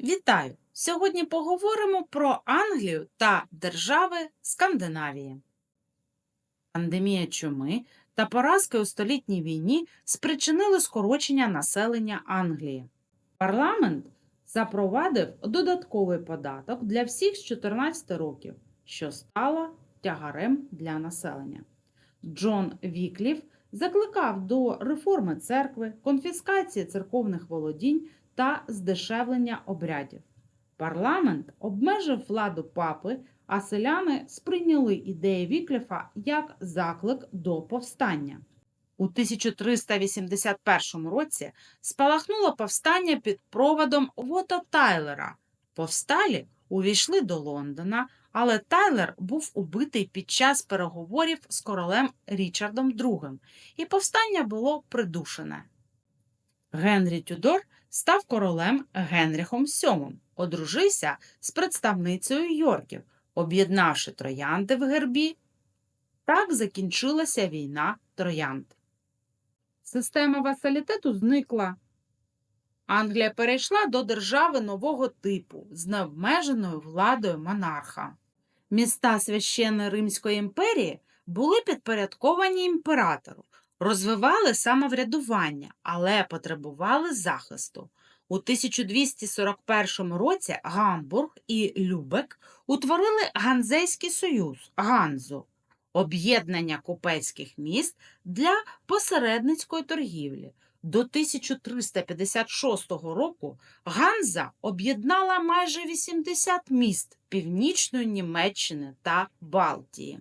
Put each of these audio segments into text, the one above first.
Вітаю! Сьогодні поговоримо про Англію та держави Скандинавії. Пандемія чуми та поразки у столітній війні спричинили скорочення населення Англії. Парламент запровадив додатковий податок для всіх з 14 років, що стало тягарем для населення. Джон Вікліф закликав до реформи церкви, конфіскації церковних володінь та здешевлення обрядів. Парламент обмежив владу папи, а селяни сприйняли ідеї Вікліфа як заклик до повстання. У 1381 році спалахнуло повстання під проводом Вота Тайлера. Повсталі увійшли до Лондона, але Тайлер був убитий під час переговорів з королем Річардом II, і повстання було придушене. Генрі Тюдор став королем Генріхом VII, одружився з представницею Йорків, об'єднавши троянди в гербі. Так закінчилася війна троянд. Система васалітету зникла. Англія перейшла до держави нового типу з необмеженою владою монарха. Міста Священної Римської імперії були підпорядковані імператору, розвивали самоврядування, але потребували захисту. У 1241 році Гамбург і Любек утворили Ганзейський союз Ганзу, об'єднання купецьких міст для посередницької торгівлі. До 1356 року Ганза об'єднала майже 80 міст Північної Німеччини та Балтії.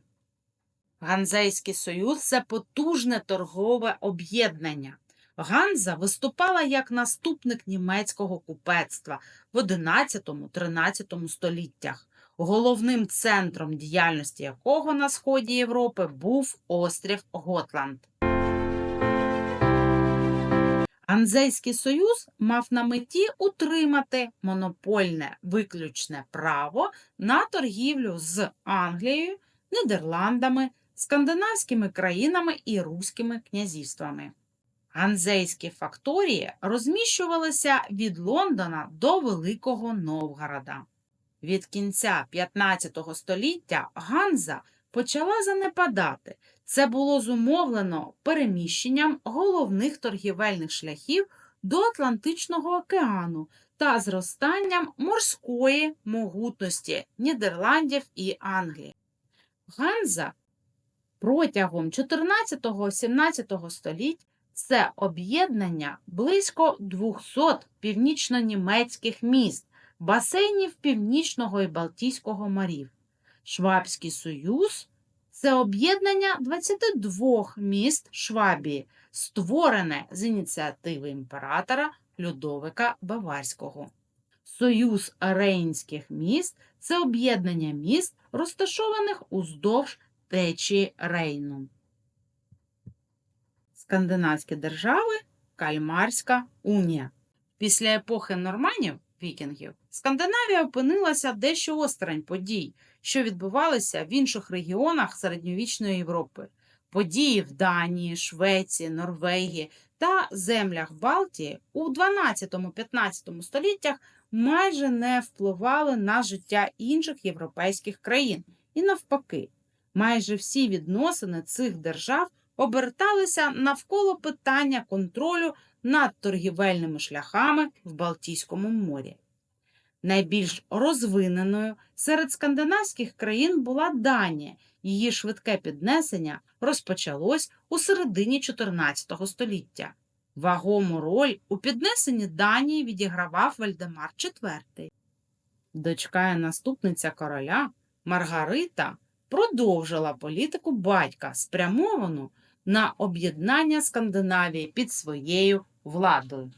Ганзейський союз це потужне торгове об'єднання. Ганза виступала як наступник німецького купецтва в 11-13 століттях, головним центром діяльності якого на сході Європи був острів Готланд. Ганзейський союз мав на меті утримати монопольне виключне право на торгівлю з Англією, Нідерландами, скандинавськими країнами і руськими князівствами. Ганзейські факторії розміщувалися від Лондона до Великого Новгорода. Від кінця 15 століття Ганза почала занепадати. Це було зумовлено переміщенням головних торгівельних шляхів до Атлантичного океану та зростанням морської могутності Нідерландів і Англії. Ганза протягом 14-17 століть це об'єднання близько 200 північно-німецьких міст, басейнів Північного і Балтійського морів. Швабський союз це об'єднання 22 міст Швабії, створене з ініціативи імператора Людовика Баварського. Союз Рейнських міст це об'єднання міст, розташованих уздовж течії Рейну. Скандинавські держави Кальмарська унія. Після епохи норманів вікінгів Скандинавія опинилася дещо осторонь подій, що відбувалися в інших регіонах середньовічної Європи. Події в Данії, Швеції, Норвегії та землях Балтії у 12-15 століттях майже не впливали на життя інших європейських країн, і навпаки, майже всі відносини цих держав оберталися навколо питання контролю над торгівельними шляхами в Балтійському морі. Найбільш розвиненою серед скандинавських країн була Данія. Її швидке піднесення розпочалось у середині 14 століття. Вагому роль у піднесенні Данії відігравав Вальдемар IV. Дочка і наступниця короля Маргарита продовжила політику батька, спрямовану на об'єднання Скандинавії під своєю владою.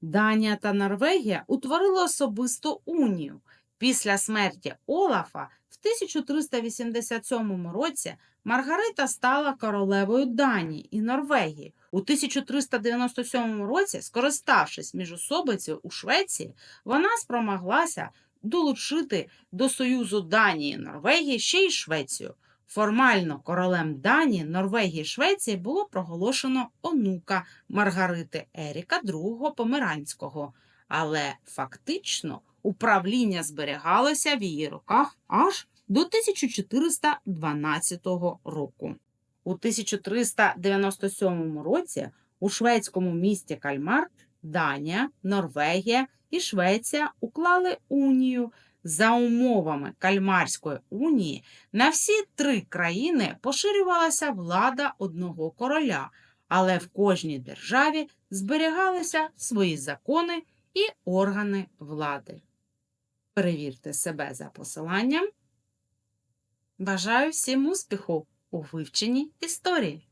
Данія та Норвегія утворили особисту унію. Після смерті Олафа в 1387 році Маргарита стала королевою Данії і Норвегії. У 1397 році, скориставшись міжособицею у Швеції, вона спромоглася долучити до Союзу Данії Норвегії ще й Швецію. Формально королем Данії, Норвегії Швеції було проголошено онука Маргарити Еріка II Померанського, але фактично Управління зберігалося в її руках аж до 1412 року. У 1397 році у шведському місті Кальмар Данія, Норвегія і Швеція уклали унію. За умовами Кальмарської унії на всі три країни поширювалася влада одного короля, але в кожній державі зберігалися свої закони і органи влади. Перевірте себе за посиланням. Бажаю всім успіху у вивченні історії!